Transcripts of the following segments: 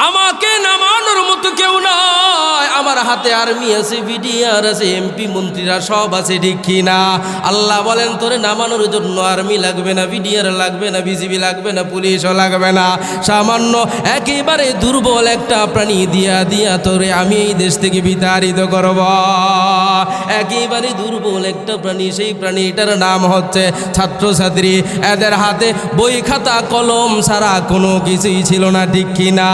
আমাকে নামানোর মতো কেউ না হাতে আর্মি আছে, বিডিআর আছে, এমপি, মন্ত্রীরা সব আছে, ঠিক কি না আল্লাহ বলেন, তোরে নামানোর জন্য আর্মি লাগবে না, বিডিআর লাগবে না, বিজিবি লাগবে না, পুলিশও লাগবে না। সামান্য একেবারে দুর্বল একটা প্রাণী দিয়া দিয়া তোরে আমি এই দেশ থেকে বিতাড়িত করব। একেবারে দুর্বল একটা প্রাণী, সেই প্রাণীটার নাম হচ্ছে ছাত্রছাত্রী। এদের হাতে বই, খাতা, কলম ছাড়া কোনো কিছুই ছিল না, ঠিক কি না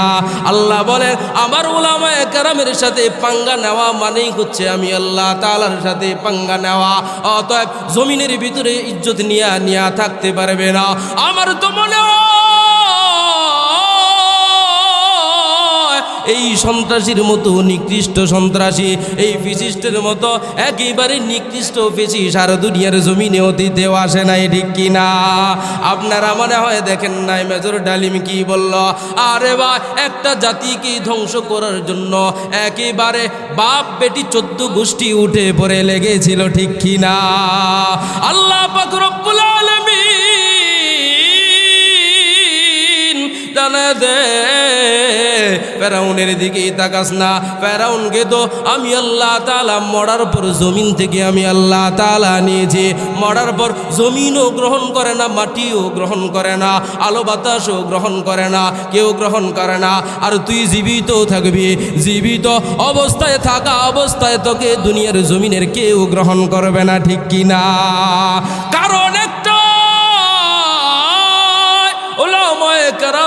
আল্লাহ বলেন, আমার ওলামায় কারামের সাথে পাঙ্গা নেওয়া মানেই হচ্ছে আমি আল্লাহ তালার সাথে পাঙ্গা নেওয়া। অতএব জমিনের ভিতরে ইজ্জত নিয়ে নিয়ে থাকতে পারবে না। আমার তো মনে হয় এই সন্ত্রাসীর মতো, নিকৃষ্ট সন্ত্রাসী, এই ফিসিস্টের মতো, একেবারে নিকৃষ্ট ফেসি, সারা দুনিয়ার জমিনে অতীতেও আসে নাই, ঠিক কিনা আপনারা মনে হয় দেখেন নাই, মেজর ডালিম কি বলল? আরে বা, একটা জাতিকে ধ্বংস করার জন্য একেবারে বাপ বেটি চোদ্দ গোষ্ঠী উঠে পড়ে লেগেছিল, ঠিক কিনা আল্লাহ পাক রব্বুল জানা দে। ফেরাউনের দিকে তাকাস না। ফেরাউনকে তো আমি আল্লাহ তালা মরার পর জমিন থেকে আমি আল্লাহ তালা নিয়েছি। মরার পর জমিনও গ্রহণ করে না, মাটিও গ্রহণ করে না আলো বাতাসও গ্রহণ করে না, কেউ গ্রহণ করে না। আর তুই জীবিত থাকবি। জীবিত অবস্থায় থাকা অবস্থায় তোকে দুনিয়ার জমিনের কেউ গ্রহণ করবে না, ঠিক কি না? কারণ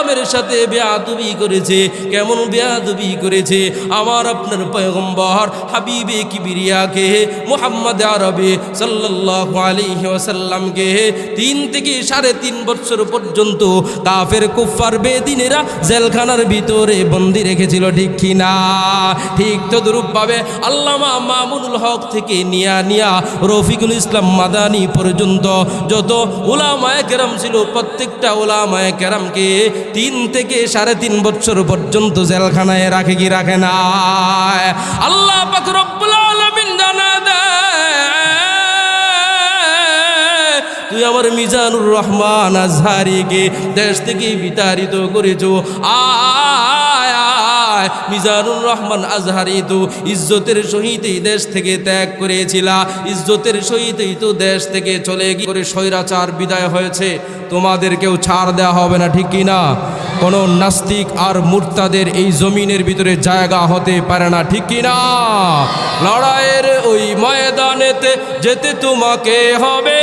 কারামের সাথে বেয়াদবি করেছে, কেমন বেয়াদবি করেছে? আমার আপনার পয়গম্বর হাবিবে কিবিরিয়াকে, মোহাম্মদ আরবে সাল্লাল্লাহু আলাইহি ওয়াসাল্লামকে তিন থেকে সাড়ে তিন বছর পর্যন্ত কাফের কুফার বেদিনেরা জেলখানার ভিতরে বন্দি রেখেছিল, ঠিক কি না? ঠিক তদরূপভাবে আল্লামা মামুনুল হক থেকে নিয়া নিয়া রফিকুল ইসলাম মাদানি পর্যন্ত যত ওলামায় কেরাম ছিল, প্রত্যেকটা ওলামায় কেরামকে তিন থেকে সাড়ে তিন বছর পর্যন্ত জেলখানায় রাখে কি রাখে না? আল্লাহ তুই আমার মিজানুর রহমান আজহারিকে দেশ থেকে বিতাড়িত করেছ। আয় আয় মিজানুর রহমান আজহারি তো ইজ্জতের সহিতই দেশ থেকে ত্যাগ করেছিলা। ইজ্জতের সহিতই তো দেশ থেকে চলে গিয়ে করে স্বৈরাচার বিদায় হয়েছে। তোমাদেরকেও ছাড় দেওয়া হবে না, ঠিক কি না কোনো নাস্তিক আর মুর্তাদের এই জমিনের ভিতরে জায়গা হতে পারে না, ঠিক কি না লড়াইয়ের ওই ময়দানেতে যেতে তোমাকে হবে।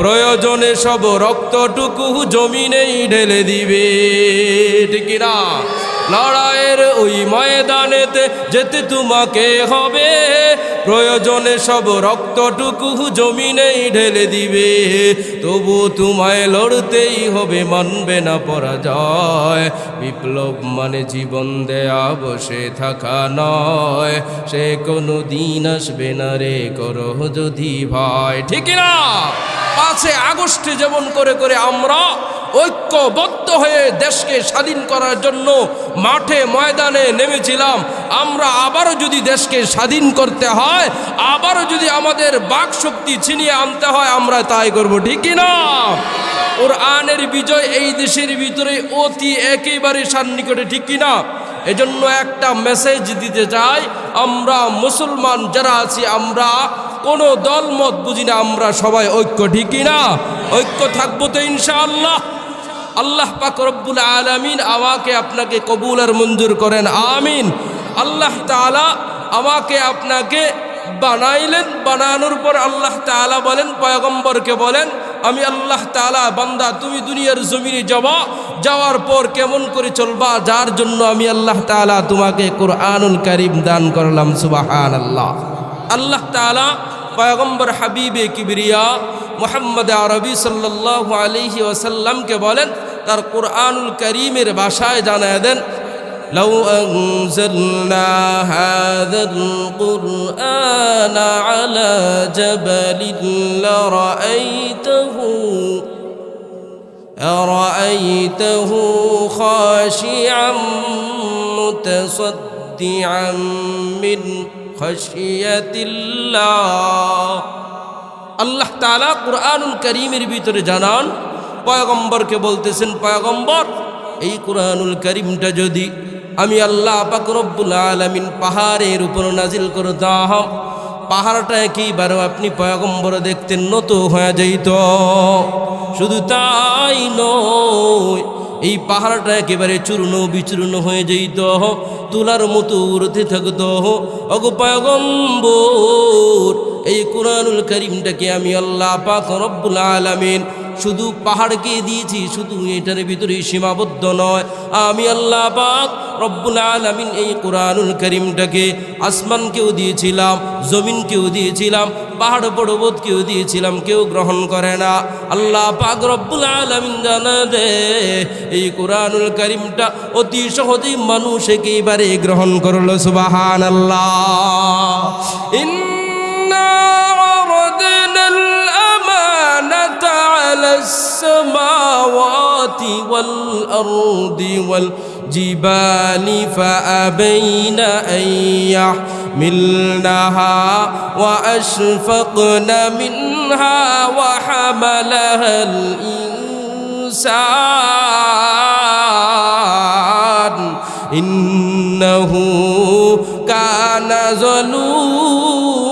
প্রয়োজনে সব রক্তটুকু জমিনেই ঢেলে দিবে, ঠিক না লড়াইয়ের ওই ময়দানেতে যেতে তোমাকে হবে। প্রয়োজনে সব রক্তটুকু জমিনেই ঢেলে দিবে। তবু তোমায় লড়তেই হবে, মানবে না পরাজয়। বিপ্লব মানে জীবন দেয়া, বসে থাকা নয়। সে কোনো দিন আসবে না রে করো যদি ভয়। ঠিক না পাঁচে আগস্টে যেমন করে করে আমরা ঐক্যবদ্ধ হয়ে দেশকে স্বাধীন করার জন্য মাঠে ময়দানে নেমেছিলাম। আমরা আবারও যদি দেশকে স্বাধীন করতে হয়, আবারও যদি আমাদের বাক শক্তি ছিনিয়ে আনতে হয়, আমরা তাই করব, ঠিক না? ওর আনের বিজয় এই দেশের ভিতরে অতি একেবারে সান্নিকটে, ঠিক কি না? এজন্য একটা মেসেজ দিতে চাই, আমরা মুসলমান যারা আছি, আমরা কোনো দলমত বুঝি না, আমরা সবাই ঐক্য ঠিকই না? ঐক্য থাকব তো ইনশাআল্লাহ। আল্লাহ পাক রব্বুল আলামিন আমাকে আপনাকে কবুল আর মঞ্জুর করেন, আমিন। আল্লাহ তাআলা আমাকে আপনাকে বানাইলেন, বানানোর পর আল্লাহ তাআলা বলেন, পয়গম্বরকে বলেন, আমি আল্লাহ তাআলা, বান্দা, তুমি দুনিয়ার জমিনে যাবা, যাওয়ার পর কেমন করে চলবা, যার জন্য আমি আল্লাহ তাআলা তোমাকে কোরআনুল কারীম দান করলাম, সুবহানাল্লাহ। আল্লাহ তাআলা পয়গম্বর হাবিবে কিবরিয়া মোহাম্মদ আরবি সাল্লাহ আলহি ওসাল্লামকে বলেন তার কোরআনুল করিমের ভাষায় জানায় দেন لو أنزلنا هذا القرآن على جبل لرأيته أرأيته خاشعا متصدعا من خشية الله আল্লাহ তালা কোরআনুল করিমের ভিতরে জানান পয়গম্বরকে বলতেছেন, পয়গম্বর, এই কোরআনুল করিমটা যদি আমি আল্লাহ পাক রব্বুল আলামিন পাহাড়ের উপর নাজিল করতাম পাহাড়টা একেবারে আপনি পয়গম্বর দেখতেন নত হয়ে যাইত? শুধু তাই নয়, এই পাহাড়টা একেবারে চূর্ণ বিচূর্ণ হয়ে যাইত, তুলার মতো উড়তে থাকত। অগো পয়গম্বর, এই কোরআনুল করিমটাকে আমি আল্লাহ পাক রব্বুল আলামিন শুধু পাহাড়কে দিয়েছি, শুধু এটার ভিতরে সীমাবদ্ধ নয়। আমি আল্লাহ পাক রব্বুল আলামিন এই কোরআনুল করিমটাকে আসমানকেও দিয়েছিলাম, জমিনকেও দিয়েছিলাম, পাহাড় পর্বতকেও দিয়েছিলাম, কেউ গ্রহণ করে না। আল্লাহ পাক রব্বুল আলামিন জানা দে, এই কোরআনুল করিমটা অতি সহজেই মানুষ একেবারে গ্রহণ করল সুবাহান আল্লাহ إنا عرضنا الأمانة على السماوات والأرض والجبال فأبين أن يحملنها وأشفقن منها وحملها الإنسان إنه كان ظلوما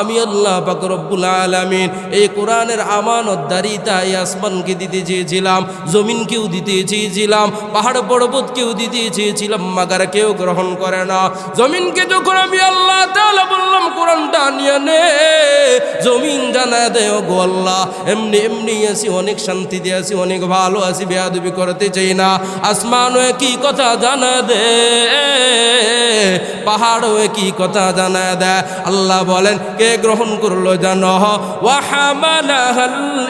আমি আল্লাহ পাক আলমিন এই কোরআনের আমানত দারিতা এই আসমানকে দিতে চেয়েছিলাম, জমিনকেও দিতে চেয়েছিলাম, পাহাড় পর্বতকেও দিতে চেয়েছিলাম, মাগার কেউ গ্রহণ করে না। জমিনকে যখন আমি আল্লাহ তাআলা বললাম, কোরআনটা নিয়ে নে, জমিন জানা দেয় গো আল্লাহ, এমনি এমনি আছি, অনেক শান্তিতে আছি, অনেক ভালো আছি, বেয়াদবি করতে চাই না। আসমান কি কথা জানা দে পাহাড় কি কথা জানা দেয় আল্লাহ বলেন, কে গ্রহণ করল যেন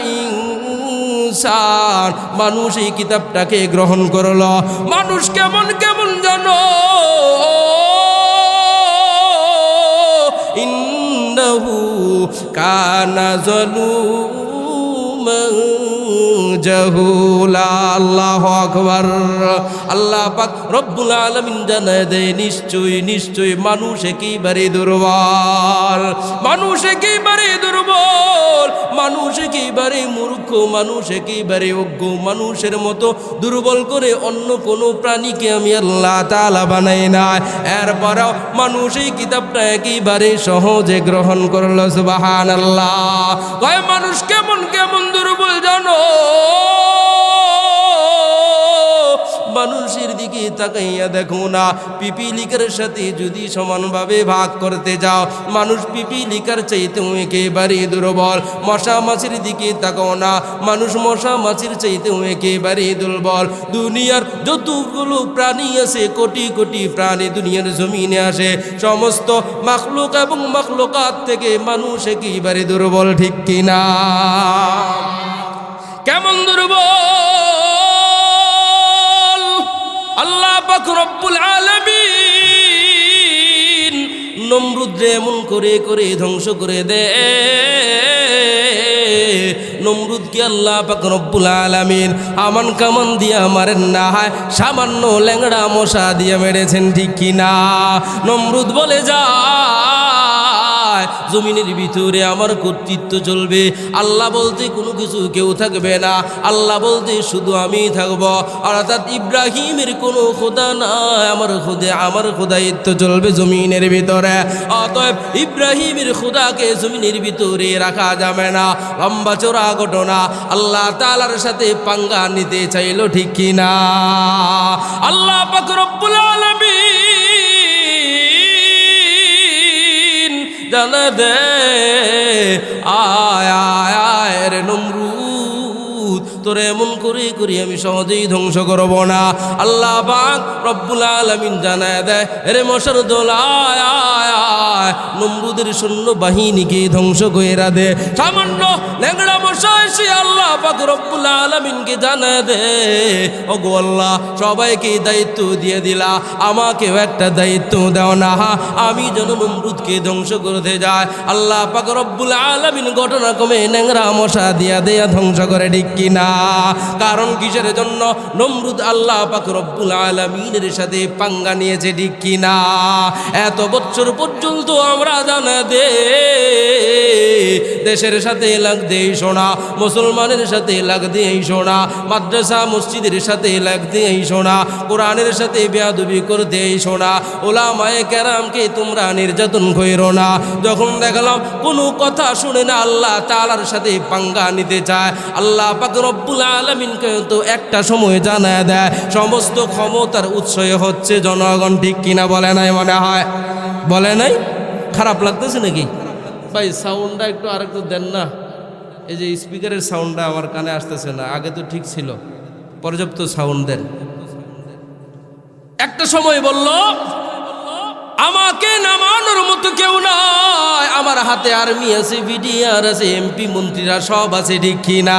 ইনসান। মানুষ এই কিতাবটাকে গ্রহণ করল। মানুষ কেমন কেমন জানো? ইন্দু কানা জালুমান আল্লাহ আল্লাহ নিশ্চয়ই নিশ্চয়ই মানুষ একেবারে দুর্বল, মানুষ একেবারে দুর্বল, মানুষ মূর্খ, মানুষ একেবারে অজ্ঞ, মানুষের মতো দুর্বল করে অন্য কোনো প্রাণীকে আমি আল্লাহ তালা বানাই না এরপরেও মানুষ এই কিতাবটা একেবারে সহজে গ্রহণ করল সুবাহান আল্লাহ মানুষ কেমন কেমন দুর্বল জানো? মানুষের দিকে তাকাইয়া দেখো না। পিপিলিকার সাথে যদি সমানভাবে ভাগ করতে যাও, মানুষ পিপিলিকার চাইতেও একেবারে দুর্বল। মশা মাছির দিকে তাকাও না, মানুষ মশা মাছির চাইতেও একেবারে দুর্বল। দুনিয়ার যতগুলো প্রাণী আছে, কোটি কোটি প্রাণী দুনিয়ার জমিনে আসে। সমস্ত মাখলুক এবং মাখলুকাত থেকে মানুষ একেবারে দুর্বল, ঠিক কিনা? কেমন দুর্বল? আল্লাহ রব্বুল আলামিন নমরুদ্রে এমন করে করে ধ্বংস করে দে। নমরুদকে আল্লাহ পাক রব্বুল আলামিন আমান কামান দিয়া মারেন না হয়, সামান্য ল্যাংড়া মশা দিয়ে মেরেছেন, ঠিক কিনা? নমরুদ বলে যায় জমিনের ভিতরে আমার কর্তৃত্ব চলবে। আল্লাহ বলতে কোনো কিছু কেউ থাকবে না। আল্লাহ বলতে শুধু আমি থাকব। অর্থাৎ ইব্রাহিমের কোনো খোদা নাই, আমার খুদে, আমার খোদায়িত্ব চলবে জমিনের ভিতরে। অতএব ইব্রাহিমের খোদাকে জমিনের ভিতরে রাখা যাবে না। লম্বা চোরা ঘটনা, আল্লাহ তালার সাথে পাঙ্গা নিতে চাইলো ঠিক কিনা? আল্লাহ পাক রব্বুল জানা দে আয় আয় রে নমরুদ। তোরে এমন করে, করি আমি সহজেই ধ্বংস করব না। আল্লাহ পাক রব্বুল আলামিন জানায় দেয় রে মশার দোলায় নম্বুদের সৈন্য বাহিনীকে ধ্বংস করে দে। সামান্য ল্যাংড়া মশা এসে আল্লাহ পাক রব্বুল আলামিনকে জানায় দে ও আল্লাহ, সবাইকে দায়িত্ব দিয়ে দিলা, আমাকেও একটা দায়িত্ব দাও না। আমি যেন নমরুদকে ধ্বংস করতে যায় আল্লাহ পাক রব্বুল আলামিন ঘটনা কমে ন্যাংরা মশা দিয়া দেয়া ধ্বংস করে, ঠিক কিনা? কারণ কিসের জন্য? নমরুদ আল্লাহ পাক রব্বুল আলমিনের সাথে পাঙ্গা নিয়েছে, ঠিক কিনা? এত বছর পর্যন্ত আমরা জানা দে, দেশের সাথে লাগতে শোনা, মুসলমানের সাথে লাগতে শোনা, মাদ্রাসা, মসজিদের সাথে লাগতে শোনা, কোরআনের সাথে বেয়াদবি করতে শোনা, ওলামায়ে কেরামকে তোমরা নির্যাতন করো না। যখন দেখলাম কোনো কথা শুনে না আল্লাহ তালার সাথে পাঙ্গা নিতে চায়, আল্লাহ পাক রব্বুল আলমিনকে তো একটা সময় জানায় দেয়, সমস্ত ক্ষমতার উৎসয় হচ্ছে জনগণ, ঠিক কিনা বলে নাই মনে হয়? বলে নাই? খারাপ লাগতেছে নাকি? ভাই সাউন্ডটা একটু আরেকটু দেন না। এই যে স্পিকারের সাউন্ডটা আমার কানে আসতেছে না, আগে তো ঠিক ছিল। পর্যাপ্ত সাউন্ড দেন। একটা সময় বলল আমাকে নামানোর মতো কেউ নয় আমার হাতে আর্মি আছে বিডিআর আছে এমপি মন্ত্রীরা সব আছে, ঠিক কি না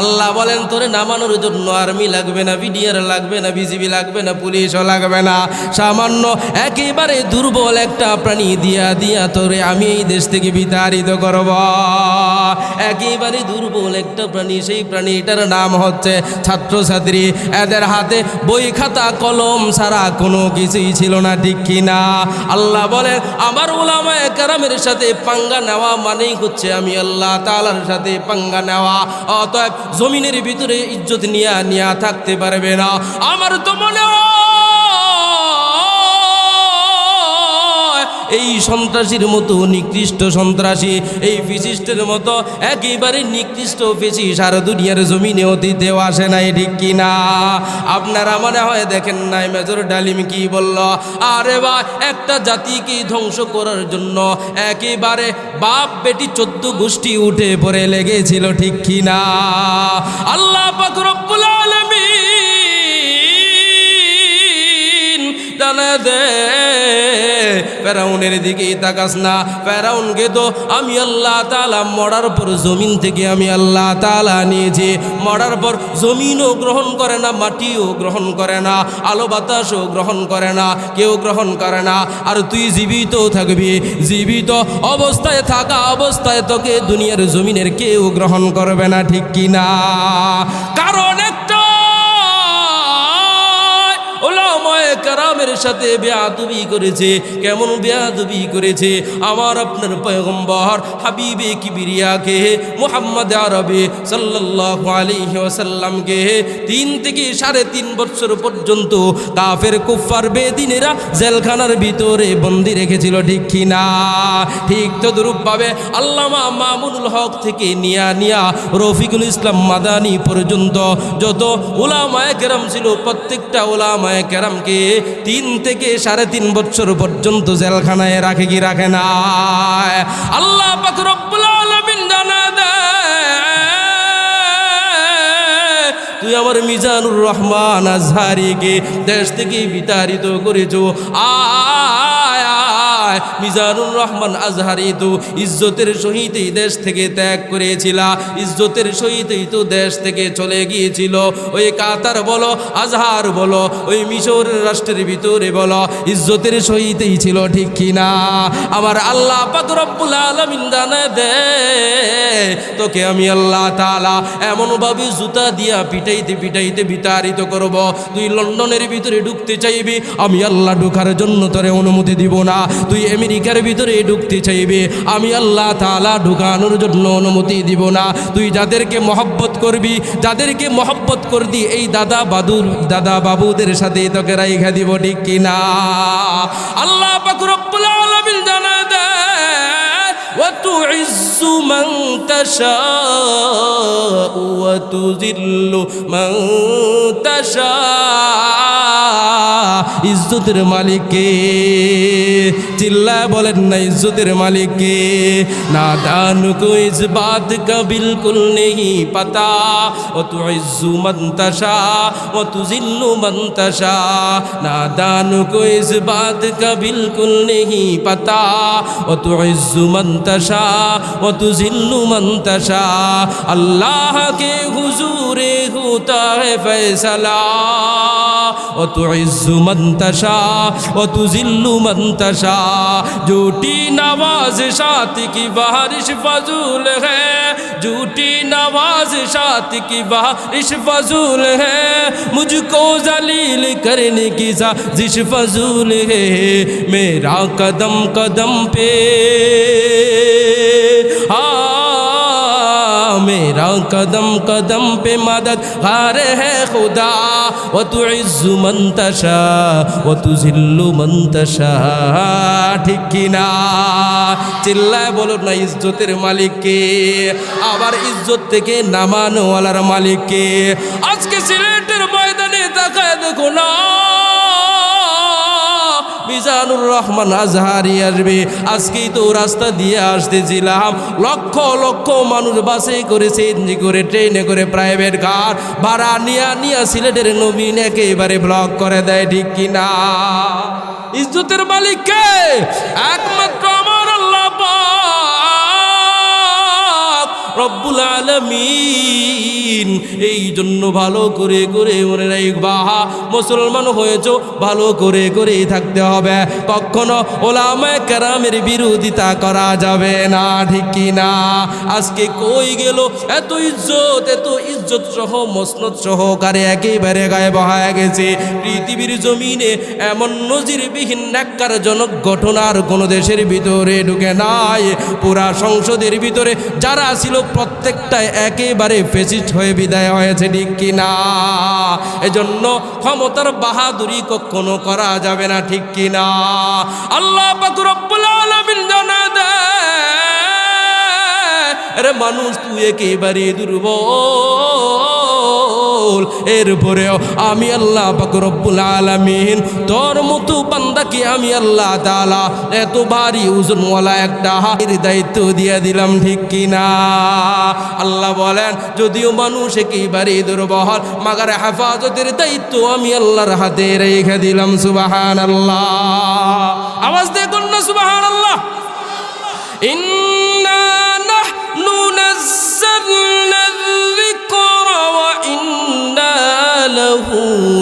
আল্লাহ বলেন, তোরে নামানোর জন্য আর্মি লাগবে না বিডিআর লাগবে না বিজিবি লাগবে না, পুলিশও লাগবে না। সামান্য একেবারে দুর্বল একটা প্রাণী দিয়া দিয়া তোরে আমি এই দেশ থেকে বিতাড়িত করব। একেবারে দুর্বল একটা প্রাণী, সেই প্রাণীটার নাম হচ্ছে ছাত্রছাত্রী। এদের হাতে বই, খাতা, কলম ছাড়া কোনো কিছুই ছিল না, ঠিক কি না আল্লাহ বলে, আমার ওলামায় কারামের সাথে পাঙ্গা নেওয়া মানেই হচ্ছে আমি আল্লাহ তালার সাথে পাঙ্গা নেওয়া। অতএব জমিনের ভিতরে ইজ্জত নিয়ে নিয়ে থাকতে পারবে না। আমার তো মনে হয় এই সন্ত্রাসীর মতো, নিকৃষ্ট সন্ত্রাসী, এই ফিসিস্টের মতো, একেবারে নিকৃষ্ট ফেসি, সারা দুনিয়ার জমিনে অতীতেও আসে নাই, ঠিক কিনা আপনারা মনে হয় দেখেন নাই, মেজর ডালিম কি বলল? আরে বা, একটা জাতিকে ধ্বংস করার জন্য একেবারে বাপ বেটি চোদ্দ গোষ্ঠী উঠে পড়ে লেগেছিল, ঠিক কিনা আল্লাহ পাক রব্বুল জানা দে। ফেরাউনের দিকে তাকাস না। ফেরাউনকে তো আমি আল্লাহ তালা মরার পর জমিন থেকে আমি আল্লাহ তালা নিয়েছি মরার পর জমিনও গ্রহণ করে না, মাটিও গ্রহণ করে না, আলো বাতাসও গ্রহণ করে না, কেউ গ্রহণ করে না। আর তুই জীবিত থাকবি। জীবিত অবস্থায় থাকা অবস্থায় তোকে দুনিয়ার জমিনের কেউ গ্রহণ করবে না, ঠিক কি না? কারণ কারামের সাথে বেয়াদবি করেছে, কেমন বেয়াদবি করেছে, আমার আপনার পয়গম্বর হাবিবে কিবিরিয়াকে, মোহাম্মদ আরবে সাল্লাল্লাহু আলাইহি ওয়াসাল্লামকে তিন থেকে সাড়ে তিন বছর পর্যন্ত কাফের কুফার বেদিনেরা জেলখানার ভিতরে বন্দি রেখেছিল, ঠিক কি না ঠিক তো আল্লামা মামুনুল হক থেকে নিয়া নিয়া রফিকুল ইসলাম মাদানি পর্যন্ত যত ওলামায় কেরাম ছিল, প্রত্যেকটা ওলামায় কেরামকে তিন থেকে সাড়ে তিন বছর পর্যন্ত জেলখানায় রাখে কি রাখে না? আল্লাহ তুই আমার মিজানুর রহমান আজহারিকে দেশ থেকে বিতাড়িত করেছ। আয় মিজানুর রহমান আজহারি তো ইজ্জতের সহিতই দেশ থেকে ত্যাগ করেছিল। ইজ্জতের সহিতই তো দেশ থেকে চলে গিয়েছিল। ওই কাতার বলো, আজহার বলো, ওই রাষ্ট্রের ভিতরে বলো, ইজ্জতের সহিতই ছিল ঠিক কিনা? আমার আল্লাহ দে, তোকে আমি আল্লাহ তাআলা এমন ভাবে জুতা দিয়া পিটাইতে পিটাইতে বিতাড়িত করব। তুই লন্ডনের ভিতরে ঢুকতে চাইবি, আমি আল্লাহ ঢুকার জন্য তোরে অনুমতি দিব না। তুই আমেরিকার ভিতরে ঢুকতে চাইবে, আমি আল্লাহ তালা ঢুকানোর জন্য অনুমতি দিব না। তুই যাদেরকে মহব্বত করবি, যাদেরকে মহব্বত করবি, এই দাদা বাদুর, দাদা বাবুদের সাথে তোকে রাইখা দিব, ঠিক কিনা? আল্লাহ জানা দেয় وتعز من تشاء وتذل من تشاء ইজ্জতের মালিককে চিল্লা বলেন না ইজ্জতের মালিককে না দানু কো ইস বাত কা বিলকুল নেহি পাতা ও তু ইজ্জু মান তাশা ও তু জিল্লু মান তাশা না দানু কো ইস বাত কা বিলকুল নেহি পাতা ও তু ইজ্জু মান তাশা ও তু জিল্লু মান তাশা আল্লাহ কে হুজুরে হুতা হে ফয়সালা। ও তু ইজ্জু মান তাশা ও তু জিল্লু মান তাশা জুটি নওয়াজ সাথ কি বারিশ ফজুল হ্যায় झूठी नवाज़ शात की बारिश फजूल है। मुझको जलील करने की साजिश फजूल है। मेरा कदम कदम पे। हाँ मेरा कदम कदम पे मदद हार है खुदा। وتعز من ও তু من تشاء ঠিক কিনা চিল্লায় বলো না ইজ্জতের মালিককে, আবার ইজ্জত থেকে নামানোয়ালার মালিককে। আজকে সিলেটের ময়দানে তাকায় দেখো না। মিজানুর রহমান আজহারি আসবে। আজকেই তো রাস্তা দিয়ে আসতেছিলাম। লক্ষ লক্ষ মানুষ বাসে করে সিএনজি করে, ট্রেনে করে, প্রাইভেট কার ভাড়া নিয়া নিয়া সিলেটের নবীন একেবারে ব্লক করে দেয়, ঠিক কিনা? ইজ্জতের মালিককে একমাত্র রব্বুল আলমিন। এই জন্য ভালো করে করে মনে রাখবা, মুসলমান হয়েছ, ভালো করে করে থাকতে হবে। কখনো ওলামায় কেরামের বিরোধিতা করা যাবে না, ঠিক না? আজকে কই গেল? এত ইজ্জত এত ইজ্জত সহ মসনত সহকারে একেবারে গায়ে বহায় গেছে। পৃথিবীর জমিনে এমন নজিরবিহীন ন্যাক্কারজনক ঘটনার কোনো দেশের ভিতরে ঢুকে নাই। পুরা সংসদের ভিতরে যারা ছিল প্রত্যেকটাই একেবারে ফেসিস্ট হয়ে বিদায় হয়েছে, ঠিক কিনা? এজন্য ক্ষমতার বাহাদুরি কখনো করা যাবে না, ঠিক কিনা? আল্লাহ পাক রব্বুল আলামিন জানা দেয় আরে মানুষ, তুই একেবারে দুর্বল রাসূল এরপরেও আমি আল্লাহ রব্বুল আলমিন, তোর মতো বান্দাকে আমি আল্লাহ তালা এত ভারী ওজনওয়ালা একটা হাতের দায়িত্ব দিয়ে দিলাম, ঠিক কিনা? আল্লাহ বলেন, যদিও মানুষ একেবারে দুর্বল, মাগার হেফাজতের দায়িত্ব আমি আল্লাহর হাতে রেখে দিলাম সুবাহান আল্লাহ আওয়াজ দেখুন না সুবাহান আল্লাহ ইন্না নাহনু নাযালনা وإنا له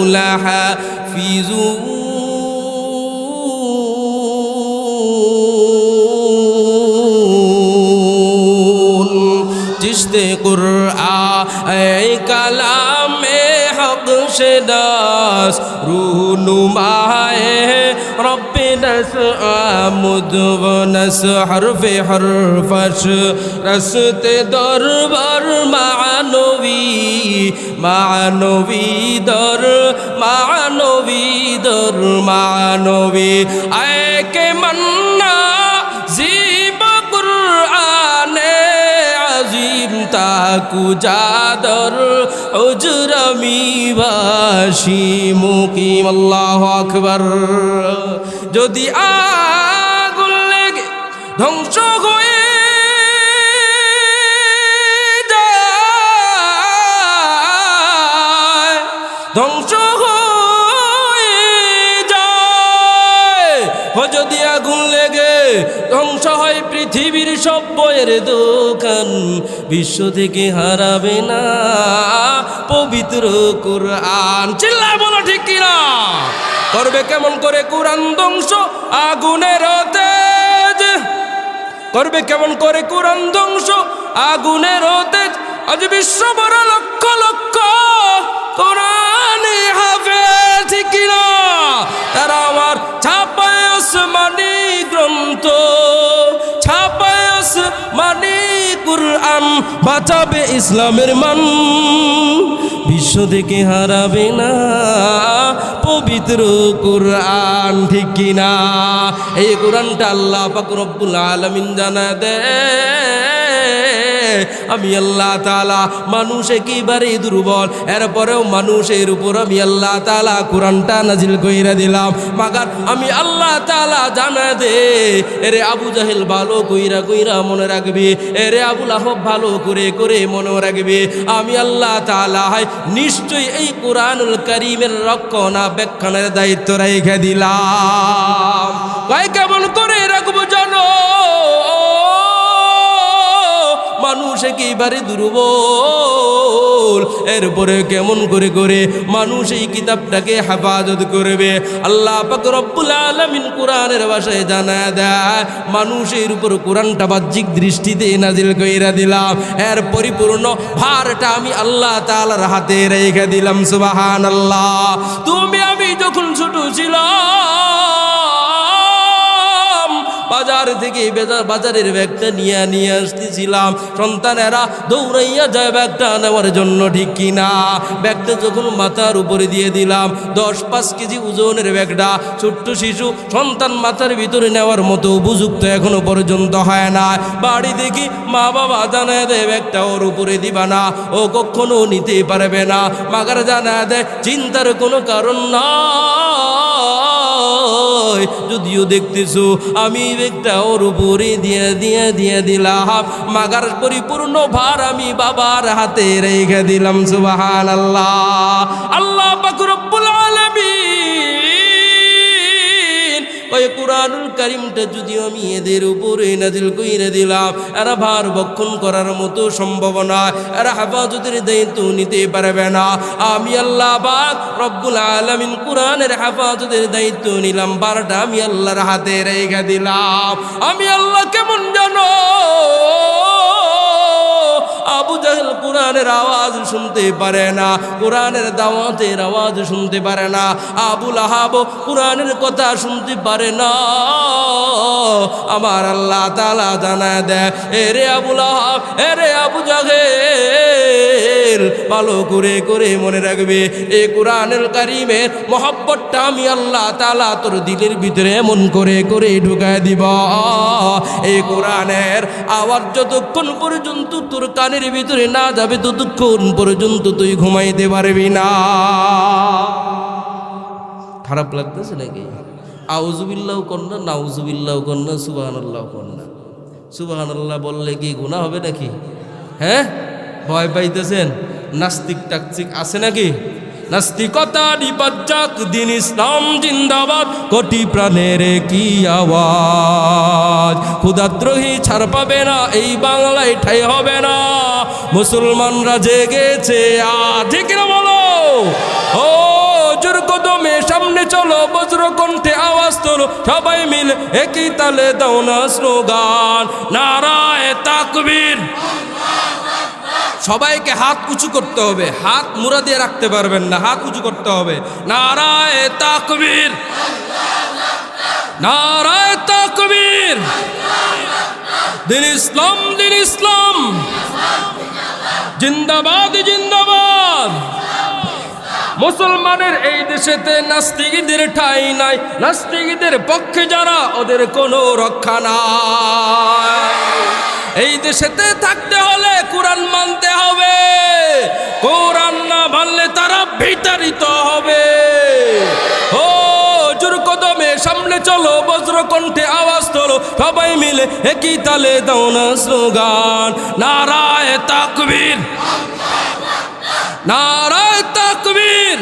لحافظون जिसते कुरआ कलाम में हक से दास रूह नुमाए रब नस आमुद व नस हरफ हरफश रसते दरबार मानो মানবী দর, মানবী আয় কে মন্না জীব কুরআনে আজিম, তাকু জাদর, উজরমি বাসি মুকিম। আল্লাহ আকবর। যদি আগুন লেগে ধ্বংস পৃথিবীর সব বইয়ের দোকান বিশ্ব থেকে হারাবে না। পবিত্র কোরআন। চিল্লায় বলো ঠিক কিনা? করবে কেমন করে কোরআন ধ্বংস? আগুনের তেজ করবে কেমন করে কোরআন ধ্বংস? আগুনের তেজ আজ বিশ্ব বড় লক্ষ লক্ষ কোরআনে হাফেজ। কিনা তারা আমার গ্রন্থ কুরআন, বাঁচাবে ইসলামের মান। বিশ্ব থেকে হারাবে না পবিত্র কোরআন, ঠিক কিনা এই কোরআনটা আল্লাহ রব্বুল আলামিন জানা দেয় আমি আল্লাহ তালা মানুষ একেবারে দুর্বল? এরপরেও মানুষের উপর আমি আল্লাহ তালা কোরআনটা নাজিল কইরা দিলাম। মাগার আমি আল্লাহ তালা জানা দে, এরে আবু জাহেল ভালো কইরা কইরা মনে রাখবি, এরে আবুল আহব ভালো করে করে মনে রাখবি, আমি আল্লাহ তালা হয় নিশ্চয়ই এই কোরআনুল করিমের রক্ষণা বেক্ষণের দায়িত্ব রেখে দিলাম। কেমন করে রাখব জানো? মানুষ একেবারে দুর্বল। এরপরে কেমন করে করে মানুষ এই কিতাবটাকে হেফাজত করবে? আল্লাহ পাক রব্বুল আলামিন কোরআনের ভাষায় জানা দেয়, মানুষের উপর কোরআনটা বাহ্যিক দৃষ্টিতে নাজিল কইরা দিলাম। এর পরিপূর্ণ ভারটা আমি আল্লাহ তাআলার হাতে রেখে দিলাম সুবাহান আল্লাহ তুমি, আমি যখন ছোট ছিলাম বাজার থেকে বেজার বাজারের ব্যাগটা নিয়ে নিয়ে আসতেছিলাম। সন্তানেরা দৌড়াইয়া যায় ব্যাগটা নেওয়ার জন্য, ঠিক কিনা? ব্যাগটা যখন মাথার উপরে দিয়ে দিলাম, দশ পাঁচ কেজি ওজনের ব্যাগটা ছোট্ট শিশু সন্তান মাথার ভিতরে নেওয়ার মতো উপযুক্ত এখনও পর্যন্ত হয় না। বাড়ি দেখি মা বাবা জানায় দেয়, ব্যাগটা ওর উপরে দিবা না, ও কখনো নিতে পারবে না। মাগার জানায় দেয়, চিন্তার কোনো কারণ না। যদিও দেখতেছো, আমি একটা ওর উপরে দিয়ে দিয়ে দিয়ে দিলাম। মাগার পরিপূর্ণ ভার আমি বাবার হাতে রেখে দিলাম সুবাহান আল্লাহ আল্লাহ বাকুরবুল আলমিন ওই কোরআনুল কারিমটা যদি আমি এদের উপরে নাজিল কইরে দিলাম, এরা ভার বক্ষণ করার মতো সম্ভাবনা, এরা হেফাজতের দায়িত্ব নিতে পারবে না। আমি আল্লাহ বাক রব্বুল আলমিন কোরআনের হেফাজতের দায়িত্ব নিলাম, বারটা আমি আল্লাহর হাতে রেখে দিলাম। আমি আল্লাহ কেমন জানো? আবু জাহেল কোরআনের আওয়াজ শুনতে পারে না, কোরআনের দাওয়াতের আওয়াজ শুনতে পারে না আবুল আহাব কোরআনের কথা শুনতে পারে না। আমার আল্লাহ তালা জানা দেয় এরে আবুল আহাব এরে আবু জাহেল, ভালো করে করে মনে রাখবে, এ কোরআনের কারিমের মহব্বতটা আমি আল্লাহ তালা তোর দিলের ভিতরে এমন করে করে ঢুকায় দিব। এই কোরআনের আওয়াজ যতক্ষণ পর্যন্ত তোর কানের ভিতরে না যাবে ততক্ষণ পর্যন্ত তুই ঘুমাইতে পারবি না। খারাপ লাগতেছে নাকি? আউজুবিল্লাহ কন্যা নাউজুবিল্লাহ কন্যা সুবাহ কন্যা। সুবাহ বললে কি গুণা হবে নাকি? হ্যাঁ? ভয় পাইতেছেন? নাস্তিক, টাকচিক আছে নাকি? নাস্তিকতা নিপাজ্জাক দিন ইসলাম জিন্দাবাদ, কোটি প্রাণের কি আওয়াজ? ক্ষুদাদ্রোহী ছাড় পাবে না, এই বাংলায় ঠাই হবে না। মুসলমানরা জেগেছে আর ঠিক না বলো? ও জোর কদমে সামনে চলো বজ্র কণ্ঠে আওয়াজ তোলো, সবাই মিলে একই তালে দাও না স্লোগান। নারায় তাকবীর। সবাইকে হাত উঁচু করতে হবে। হাত মুড়া দিয়ে রাখতে পারবেন না। হাত উঁচু করতে হবে। নারায় তাকবীর। নারায় তাকবীর। দিন ইসলাম দিন ইসলাম। জিন্দাবাদ জিন্দাবাদ। মুসলমানের এই দেশেতে নাস্তিকদের ঠাই নাই। নাস্তিকদের পক্ষে যারা, ওদের কোনো রক্ষা নাই। এই দেশেতে থাকতে হলে কোরআন মানতে হবে। কোরআন না মানলে তারা বিতাড়িত হবে। ও জোর কদমে সামনে চলো বজ্র কণ্ঠে আওয়াজ তোলো, সবাই মিলে একই তালে দাও না স্লোগান। নারায় তাকবীর। নারায় তাকবীর।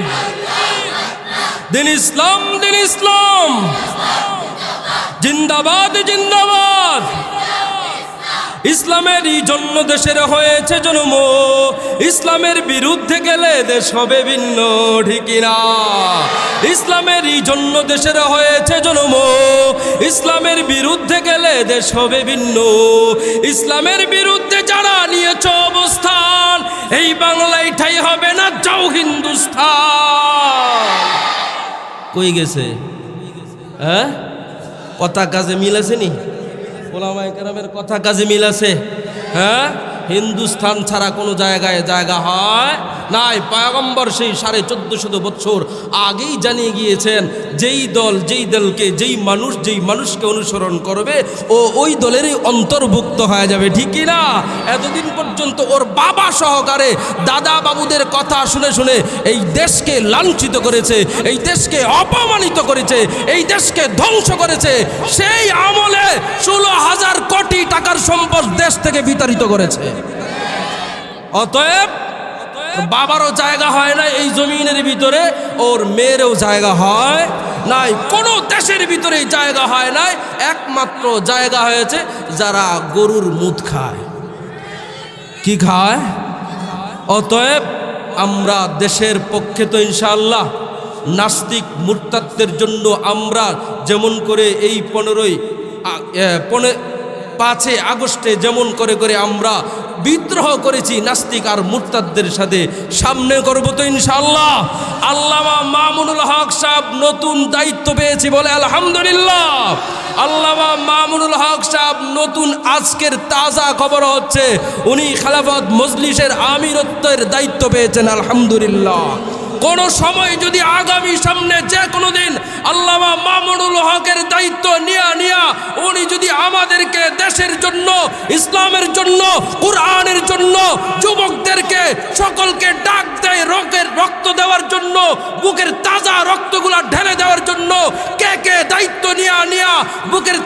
দিন ইসলাম দিন ইসলাম। জিন্দাবাদ জিন্দাবাদ। ইসলামেরই জন্য দেশের হয়েছে জন্ম ইসলামের বিরুদ্ধে গেলে দেশ হবে ভিন্ন ঠিকই না ইসলামেরই জন্য দেশের হয়েছে জন্ম ইসলামের বিরুদ্ধে গেলে দেশ হবে ভিন্ন। ইসলামের বিরুদ্ধে যারা নিয়েছ অবস্থান, এই বাংলায় ঠাই হবে না যাও হিন্দুস্থান। কই গেছে? হ্যাঁ? কথা কাজে মিল আছে নি? ওলামায় কেরামের কথা কাজে মিল আছে হ্যাঁ? হিন্দুস্থান ছাড়া কোনো জায়গায় জায়গা হয় নাই। পায়গম্বর সেই সাড়ে চোদ্দ শত বছর আগেই জানিয়ে গিয়েছেন, যেই দল যেই দলকে যেই মানুষ যেই মানুষকে অনুসরণ করবে, ও ওই দলেরই অন্তর্ভুক্ত হয়ে যাবে ঠিকই না? এতদিন পর্যন্ত ওর বাবা সহকারে দাদা বাবুদের কথা শুনে শুনে এই দেশকে লাঞ্ছিত করেছে, এই দেশকে অপমানিত করেছে, এই দেশকে ধ্বংস করেছে, সেই আমলে ষোলো হাজার কোটি টাকার সম্পদ দেশ থেকে বিতাড়িত করেছে। অতএব বাবারও জায়গা হয় না এই জমিনের ভিতরে, ওর মেয়েরও জায়গা হয় নাই, কোনো দেশের ভিতরে জায়গা হয় নাই, একমাত্র জায়গা হয়েছে যারা গরুর মুদ খায়। কি খায়? অতএব আমরা দেশের পক্ষে তো ইনশাআল্লাহ নাস্তিক মুরতাত্বের জন্য আমরা যেমন করে এই পনেরোই পনে পাঁচে আগস্টে যেমন করে করে আমরা বিদ্রোহ করেছি নাস্তিক আর মুরতাদদের সাথে, সামনে করব তো ইনশাল্লাহ আল্লামা মামুনুল হক সাহেব নতুন দায়িত্ব পেয়েছি বলে আলহামদুলিল্লাহ। আল্লামা মামুনুল হক সাহেব নতুন আজকের তাজা খবর হচ্ছে, উনি খেলাফত মজলিসের আমিরত্বের দায়িত্ব পেয়েছেন, আলহামদুলিল্লাহ। কোন সময় যদি আগামী সামনে যে কোনো দিন আল্লামা মামুনুল হকের দায়িত্ব নিয়া নিয়া উনি যদি আমাদেরকে দেশের জন্য, ইসলামের জন্য, কোরআনের জন্য, যুবকদেরকে সকলকে ডাক দেয় রকের রক্ত দেওয়ার জন্য, বুকের তাজা রক্তগুলা ঢেলে দেওয়ার জন্য, কে কে দায়িত্ব নিয়া নিয়া বুকের